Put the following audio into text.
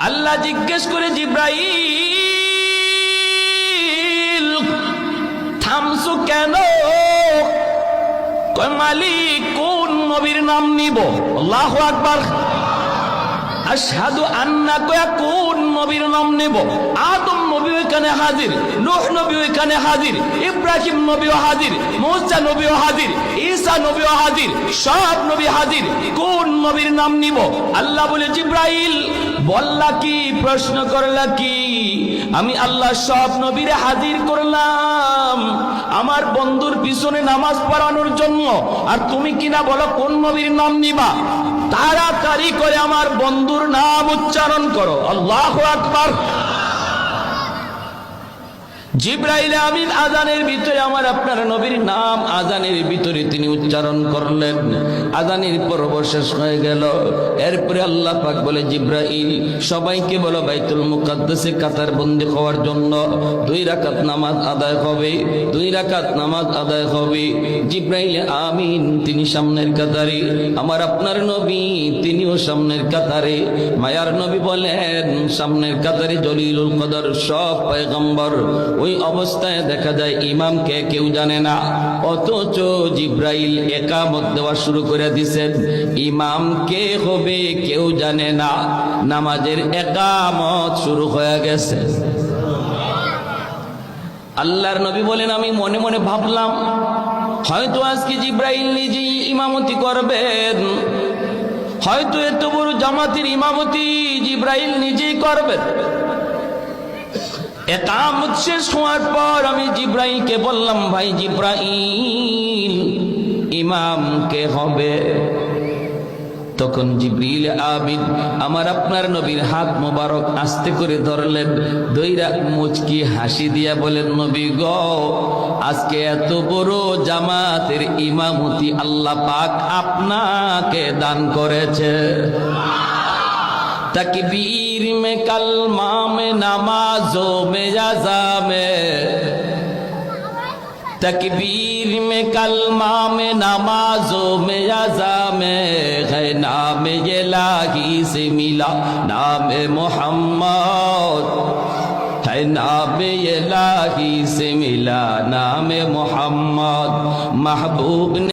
আল্লাহ জিজ্ঞেস করে জিব্রাইল থামসু কেন? মালিক কোন নবীর নাম নিব? আল্লাহ আকবার। আশহাদু আন্না কয়া কোন নবীর নাম নেব। আদম নবী ওইখানে হাজির, নূহ নবী ওইখানে হাজির, ইব্রাহিম নবীও হাজির, মুসা নবীও হাজির, ঈসা নবীও হাজির, সব নবী হাজির। কোন নবীর নাম নিব? আল্লাহ বলে, জিব্রাইল, বললা কি, প্রশ্ন করলা কি? আমি আল্লাহ সব নবীরে হাজির করলাম। আমার বন্ধুর পিছনে নামাজ পড়ানোর জন্য। আর তুমি কিনা বলো, কোন নবীর নাম নিবা? তাড়াতাড়ি করে আমার বন্ধুর নাম উচ্চারণ করো। আল্লাহ আকবার। জিব্রাইল আমিন আজানের ভিতরে আমার আপনার নবীর নাম আজানের ভিতরে তিনি উচ্চারণ করলেন। আজানের পর্ব শেষ হয়ে গেল। এরপরে আল্লাহ পাক বলে, জিব্রাইল, সবাইকে বলো বাইতুল মুকাদ্দাসে কাতার বন্দি হওয়ার জন্য দুই রাকাত নামাজ আদায় হবে, দুই রাকাত নামাজ আদায় হবে। জিব্রাইল আমিন, তিনি সামনের কাতারে। আমার আপনার নবী, তিনিও সামনের কাতারে। মায়ার নবী বলেন, সামনের কাতারে জলিলুল কদর সব পয়গম্বর, ওই অবস্থায় দেখা যায় ইমামকে কেউ জানে না। অথচ জিব্রাইল একামত দেওয়া শুরু করে দিছেন, ইমাম কে হবে কেউ জানে না। নামাজের একামত শুরু হয়ে গেছে। আল্লাহর নবী বলেন, আমি মনে মনে ভাবলাম, হয়তো আজকে জিব্রাইল নিজেই ইমামতি করবেন। হয়তো এত বড় জামাতের ইমামতি জিব্রাইল নিজেই করবেন। একামত শেষ হওয়ার পর আমি জিব্রাইলকে বললাম, ভাই জিব্রাইল, ইমাম কে হবে? তখন জিব্রিল আবিদ আমার আপনার নবীর হাত মোবারক আস্তে করে ধরলেন দৈরা মুচকি হাসি দিয়া বলেন, নবী গ, আজকে এত বড় জামাতের ইমামতি আল্লাহ পাক আপনাকে দান করেছে। तकबीर में कलमा में, नमाजों में, अजा में। तकबीर में कलमा में, नमाजों में, अजा में। है नाम ये लाही से मिला, नाम मोहम्मद। है नाम ये लाही से मिला, नाम मोहम्मद। महबूब ने